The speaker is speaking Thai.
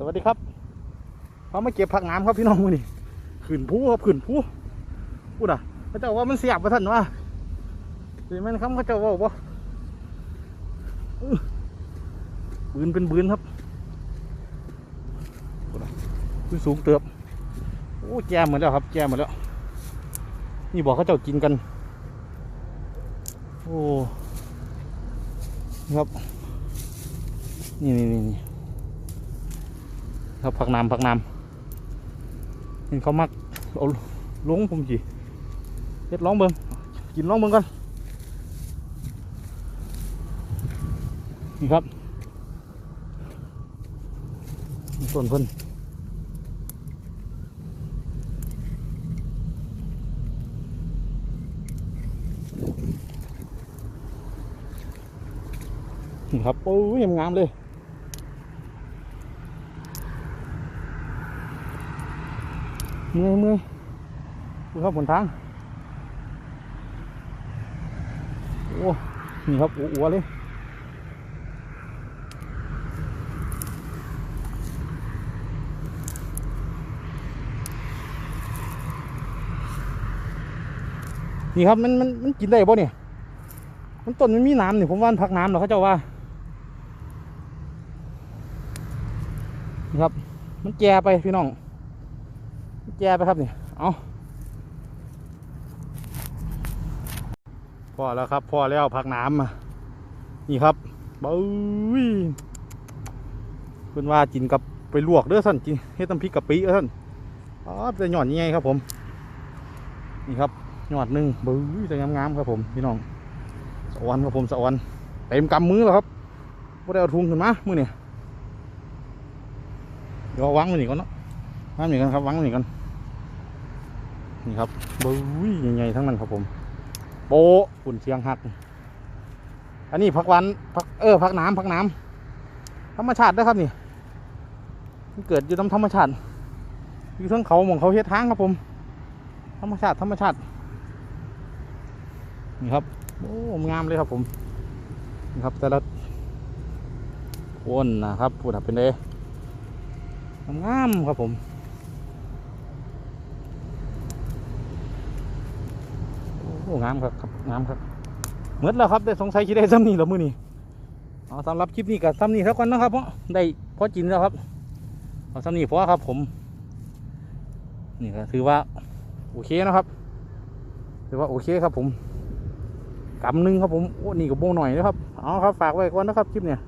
สวัสดีครับเขามาเก็บผักน้ำครับพี่น้องมือนี่ขืนผู้ครับขืนผู้พูดอะเขาเจ้าว่ามันเสียบประทันวะหรือมันคำเขาเจ้าว่าบ่บืนเป็นบืนครับพูดอะขึ้นสูงเติบโอ้แจมหมดแล้วครับ แจมหมดแล้ว นี่บอกเขาเจ้ากินกัน โอ้ครับ นี่นี่นี่ ครับผักน้ำผักน้ำเห็นเขามักเอาลงผมจีเฮ็ดร้องเบิ้งกินร้องเบิ้งก่อนนี่ครับนี่ต้นเพิ่นนี่ครับโอ้ยงามเลย เมื่อยเมื่อยดูครับบนทาง โอ้ นี่ครับอ้วเลยนี่ครับมันมันมันกินได้ป่ะเนี่ย มันต้นมันมีน้ำเนี่ยผมว่านพักน้ำเหรอเขาเจ้าว่า นี่ครับ มันแก่ไปพี่น้อง แย่ไปครับนี่เอาพอแล้วครับพอแล้วพักน้ำมานี่ครับบุ้ยเพื่อนว่ากินกับไปลวกเด้อท่านกินเฮ็ดน้ำพริกกะปิเด้อท่านอ๋อจะหย่อนยังไงครับผม นี่ครับหยอดหนึ่งบุ้ยจะงามๆครับผมพี่น้องสะออนครับผมสะออนเต็มกำมือแล้วครับไม่ได้เอาทุงขึ้นมามือเนี่ยเดี๋ยวเอวางไว้นี่ก่อนเนาะวางไว้นี่กันครับวางไว้นี่กัน นี่ครับบุ้ยใหญ่ๆทั้งนั้นครับผม โปะฝุ่นเชียงหัก อันนี้ผักวานผักเออผักน้ำผักน้ำธรรมชาตินะครับนี่มันเกิดอยู่ตามธรรมชาติอยู่ทั้งเขาหมองเขาเฮ็ดทางครับผม ธรรมชาติธรรมชาตินี่ครับโอ้งามเลยครับผมนี่ครับแต่ละโคนนะครับพูดเป็นเลยงามครับผม อ้งามครับครับงามครับเหมือนแล้วครับได้สงสัยคิดได้ซ้ำนี่แล้วมือนี่เอาสำหรับคลิปนี้กับซ้ำนี่เท่ากันนะครับเพราะได้พอกินแล้วครับเอาซ้ำนี่เพราะครับผม นี่ก็ถือว่าโอเคนะครับถือว่าโอเคครับผมกำหนึ่งครับผมโอ้นี่ก็โบหน่อยนะครับเอาครับฝากไว้ก่อนนะครับคลิปเนี่ย